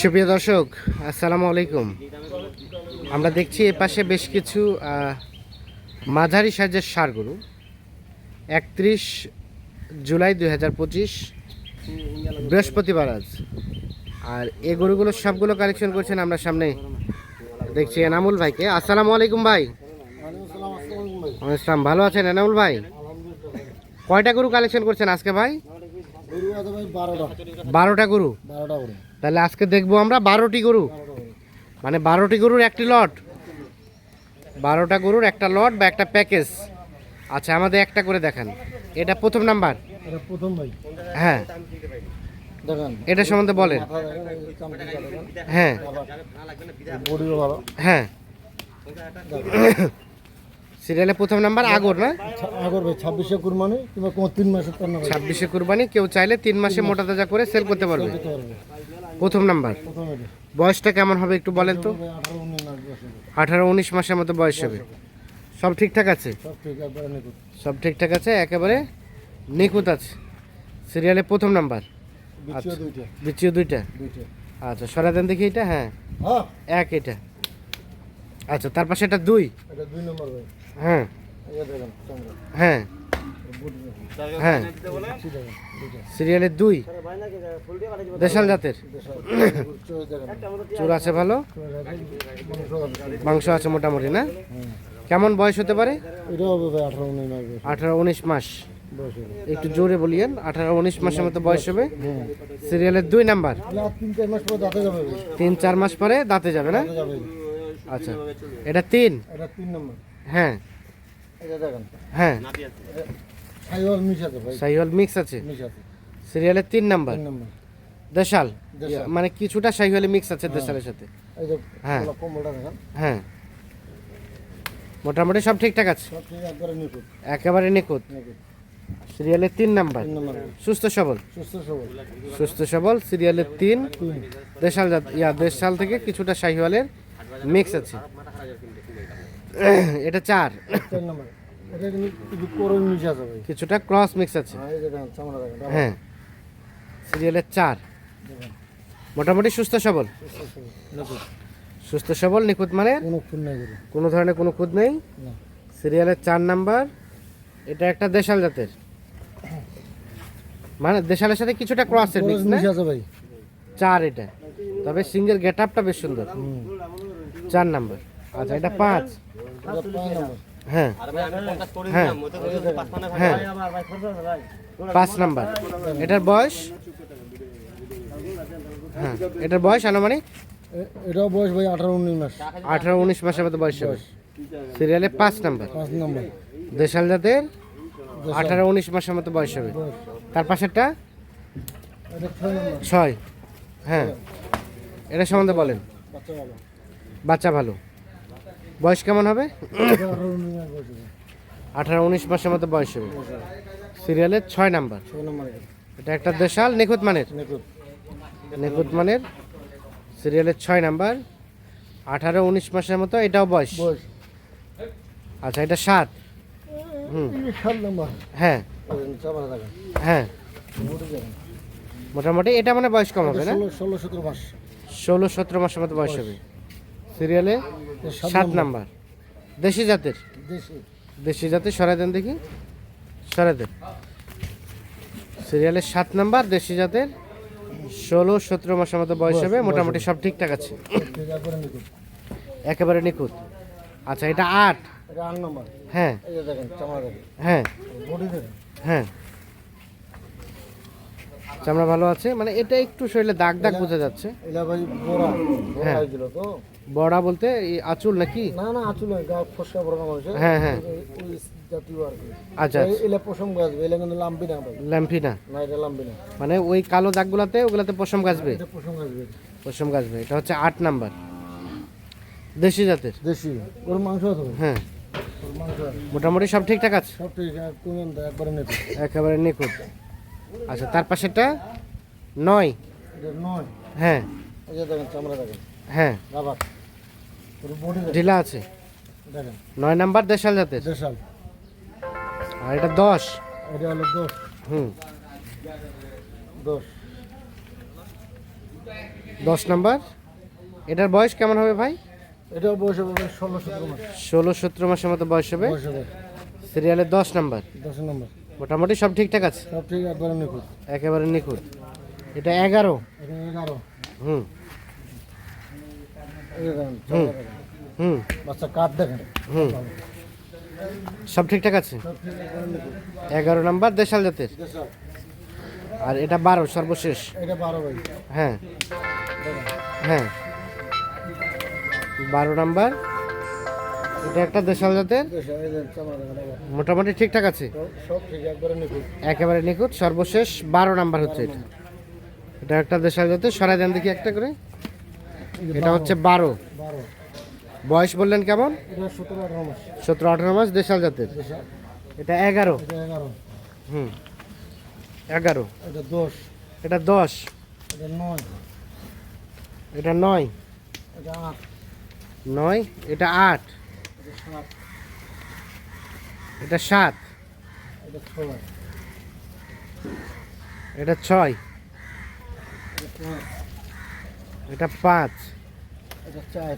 সুপ্রিয় দর্শক, আসসালামু আলাইকুম। আমরা দেখছি এ পাশে বেশ কিছু মাঝারি সাইজের সার গরু একত্রিশ জুলাই দুই হাজার পঁচিশ, বৃহস্পতিবার আজ। আর এ গরুগুলো সবগুলো কালেকশন করছেন আমরা সামনে দেখছি এনামুল ভাইকে। আসসালামু আলাইকুম ভাই। ভালো আছেন এনামুল ভাই? কয়টা গরু কালেকশন করছেন আজকে ভাই? বারোটা। গরু? তাহলে আজকে দেখব আমরা বারোটি গরু। মানে বারোটি গরুর একটি লট। বারোটা গরুর একটা লট বা একটা প্যাকেজ। আচ্ছা আমাদের একটা করে দেখান। এটা প্রথম নাম্বার? প্রথম ভাই। হ্যাঁ। এটা সম্বন্ধে বলেন। হ্যাঁ। হ্যাঁ। সিরিয়ালে প্রথম নাম্বার আগর না? আগর ভাই ছাব্বিশে কুরবানি কিংবা কোনো তিন নামে ছাব্বিশে কুরবানি কেউ চাইলে তিন মাসে মোটা তাজা করে সেল করতে পারবে। প্রথম নাম্বার। বয়সটা কেমন হবে একটু বলেন তো? আঠারো উনিশ মাস মাসের মতো বয়স হবে। সব ঠিকঠাক আছে? সব ঠিকঠাক আছে একেবারে নিখুঁত আছে। সিরিয়ালে প্রথম নাম্বার। বিচিও আচ্ছা। দুইটা। দ্বিতীয় আচ্ছা সরাতেন দেখি এটা হ্যাঁ। হ্যাঁ। এক এটা। আচ্ছা তার পাশে এটা দুই। এটা দুই নম্বর হ্যাঁ। হ্যাঁ। হ্যাঁ। বিচি দেখেন দুইটা সিরিয়ালে দুই। দেশাল জাতের। চুর আছে ভালো? মাংস আছে। মোটামুটি, না? কেমন বয়স হতে পারে? আঠারো উনিশ মাস। একটু জোরে বলিয়েন, আঠারো উনিশ মাসের মতো বয়স হবে। সিরিয়ালের দুই নাম্বার। তিন চার মাস পর দাঁতে যাবে ভাই। তিন চার মাস পরে দাঁতে যাবে না? আচ্ছা। এটা তিন। এটা তিন নম্বর হ্যাঁ। এটা দেখেন। হ্যাঁ। সাইওয়াল মিশ আছে ভাই। সাইহল মিক্স আছে? সিরিয়ালের তিন নাম্বার? তিন নম্বর। দেশাল। মানে কিছুটা সাইহলে মিক্স আছে দেশালের সাথে। হ্যাঁ। হ্যাঁ। মোটামুটি সব ঠিকঠাক আছে? সব ঠিক একবারে নিখুঁত। সিরিয়ালের তিন নাম্বার। সুস্থ সবল? সুস্থ সবল। সিরিয়ালের তিন। তিন। দেশাল ইয়া দেশাল থেকে কিছুটা শাহিওয়ালের মিক্স আছে। এটা চার। চার নম্বর। এটা কিন্তু কিছু মিশ আছে ভাই। কিছুটা ক্রস মিক্স আছে। হ্যাঁ ডাবল হ্যাঁ। সিরিয়ালের চার। মোটামুটি সুস্থ সবল। সুস্থ সবল নিখুঁত। মানে কোনো ধরনের কোনো খুঁত নেই। সিরিয়ালের চার নাম্বার। এটা একটা দেশাল জাতের। মানে দেশালের সাথে কিছুটা ক্রসের করণ মিক্স না চার এটা। তবে সিঙ্গেল গেট আপটা বেশ সুন্দর। চার নাম্বার। আচ্ছা এটা পাঁচ। হ্যাঁ। হ্যাঁ। হ্যাঁ। পাঁচ নাম্বার। এটার বয়স? হ্যাঁ। এটার বয়স আনুমানিক? এটাও বয়স ভাই আঠারো উনিশ মাস। আঠারো উনিশ মাসের মতো বয়স সিরিয়ালে পাঁচ নাম্বার। পাঁচ নম্বর। দেশাল জাতের আঠারো উনিশ মাসের মতো বয়স হবে। তার পাশেরটা? ছয় হ্যাঁ। এটা সম্বন্ধে বলেন। বাচ্চা ভালো। বয়স কেমন হবে? আঠারো উনিশ মাসের মতো বয়স হবে। সিরিয়ালের ছয় নাম্বার। এটা। একটা দেশাল নিখুঁত মানের? নিখুঁত। মানের। সিরিয়ালের ছয় নাম্বার। আঠারো উনিশ মাসের মতো এটাও বয়স? আচ্ছা এটা সাত। হুম। নম্বর। হ্যাঁ। হ্যাঁ। মোটামুটি এটা মানে বয়স কম হবে না? ষোলো সতেরো মাস। ষোলো সতেরো মাসের মতো বয়স। হবে। সিরিয়ালে? সাত নাম্বার। দেশি জাতের? দেশি। জাতের সরাই দেন দেখি। সরাই দেন। সিরিয়ালের সাত নাম্বার দেশি জাতের। ষোলো সতেরো মাসের মতো বয়স হবে মোটামুটি সব ঠিকঠাক আছে। একবারে নিখুঁত। আচ্ছা এটা আট। নম্বর। হ্যাঁ। হ্যাঁ। হ্যাঁ। চামড়া ভালো আছে মানে এটা একটু শরীরে দাগ দাগ বোঝা যাচ্ছে। হ্যাঁ। বড়া বলতে এই আঁচল নাকি? না না আচুল গা ফসকা বড় হয়েছে। হ্যাঁ, হ্যাঁ। ওই জাতীয় আর কি। আচ্ছা এই- এলা পশম গাছ এলা কিন্তু লাম্বি না ভাই। ল্যাম্পি না না এটা লাম্বি না। মানে ওই কালো দাগগুলাতে ওগুলাতে পশম গাছবে? পশম গাছ পশম গাছবে এটা হচ্ছে আট নাম্বার। দেশি জাতের? দেশি। ওর মাংস আছে হ্যাঁ। মোটামুটি সব ঠিকঠাক আছে? সব ঠিক তুমি একবারে নেবে একেবারে নিখুঁত। আচ্ছা তার পাশেরটা? নয়। এটা নয়। হ্যাঁ। এই যে দেখেন চামড়া দেখেন। হ্যাঁ। দেখেন ঢিলা আছে। নয় নাম্বার দেশাল জাতের। দেশাল। আর এটা দশ। এটা হলো দশ। হুম। দশ। দশ নাম্বার। এটার বয়স কেমন হবে ভাই? এটা বয়স হবে ষোলো সতেরো মাস। ষোলো সতেরো মাসের মতো বয়স হবে। সিরিয়ালের দশ নাম্বার। দশ নম্বর। মোটামুটি সব ঠিকঠাক আছে? সব ঠিক একবারে নিখুঁত। একেবারে নিখুঁত। এটা এগারো। এগারো। হুম এই দেখেন, চলো দেখেন। হুম বাচ্চা কাঠ দেখেন। হুম। সব ঠিকঠাক আছে? এগারো নাম্বার। দেশাল জাতের? আর এটা বারো সর্বশেষ? এটা বারো ভাই। হ্যাঁ। হ্যাঁ। বারো নাম্বার। এটা একটা দেশাল জাতের। মোটামুটি ঠিকঠাক আছে? একবারে নিখুঁত। সর্বশেষ বারো নাম্বার হচ্ছে এটা। এটা একটা দেশাল জাতের সরাই দেন দেখি একটা করে। এটা হচ্ছে বারো। বয়স বললেন কেমন? সতেরো আঠারো মাস। দেশাল জাতের। এটা এগারো। হুম। এগারো। এটা দশ। এটা দশ। এটা নয়। এটা নয়। এটা আট। নয় এটা আট। এটা সাত। এটা ছয়। এটা পাঁচ। এটা চার।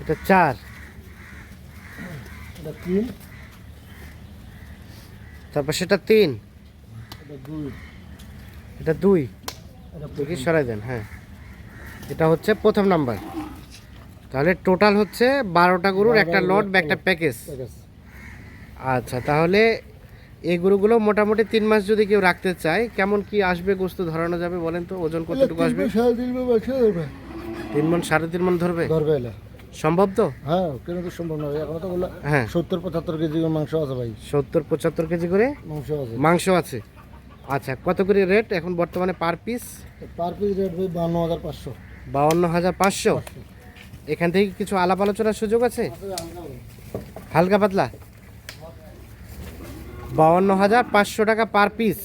এটা চার। এটা তিন। তারপর সেটা তিন। এটা দুই। এটা দুই। দেখি সরাই দেন হ্যাঁ। এটা হচ্ছে প্রথম নাম্বার। তাহলে টোটাল হচ্ছে বারোটা গরুর একটা লট বা একটা প্যাকেজ। আচ্ছা তাহলে এই গরুগুলো মোটামুটি তিন মাস যদি কেউ রাখতে চায় কেমন কি আসবে গোস্ত ধরানো যাবে বলেন তো? ওজন কতটুকু আসবে? তিন মন সাড়ে তিন মন ধরবে? ধরবে সম্ভব তো? হ্যাঁ কেন তো সম্ভব নয় এখন তো বললাম হ্যাঁ। সত্তর পঁচাত্তর কেজি মাংস আছে ভাই। সত্তর পঁচাত্তর কেজি করে মাংস আছে। মাংস আছে। আচ্ছা কত করে রেট এখন বর্তমানে per piece? Per piece rate ভাই বান্ন হাজার পাঁচশো। বাউন্ন হাজার পাঁচশো? এখান থেকে কিছু আলাপ আলোচনার সুযোগ আছে। হালকা পাতলা? বাউন্ন হাজার পাঁচশো টাকা পার পিস।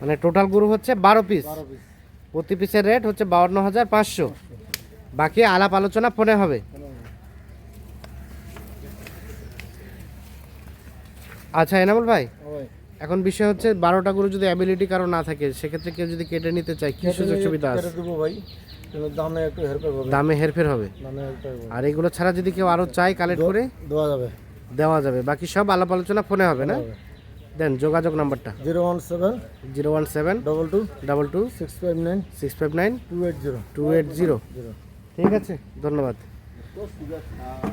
মানে টোটাল গরু হচ্ছে বারো পিস। প্রতি পিসের রেট হচ্ছে বাউন্ন হাজার পাঁচশো। বাকি আলাপ আলোচনা ফোনে হবে। আচ্ছা এনামুল ভাই এখন বিষয় হচ্ছে বারোটা গরু যদি অ্যাবিলিটি কারও না থাকে সেক্ষেত্রে কেউ যদি কেটে নিতে চায় কি সুযোগ সুবিধা আছে? দামে হেরফের হবে। আর এগুলো ছাড়া যদি কেউ আরও চায় কালেক্ট করে? দেওয়া যাবে। দেওয়া যাবে। বাকি সব আলাপ আলোচনা ফোনে হবে না? দেন যোগাযোগ নাম্বারটা। Zero one seven zero one seven double two double two six five nine six five nine two eight zero. Two eight zero. ঠিক আছে ধন্যবাদ।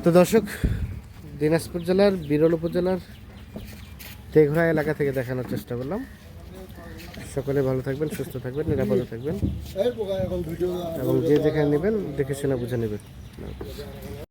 তো দর্শক দিনাজপুর জেলার বিরল উপজেলার তেঘরা এলাকা থেকে দেখানোর চেষ্টা করলাম। সকলে ভালো থাকবেন সুস্থ থাকবেন নিরাপদে থাকবেন। এবং যে যেখানে নেবেন দেখে শুনে বুঝে নেবেন।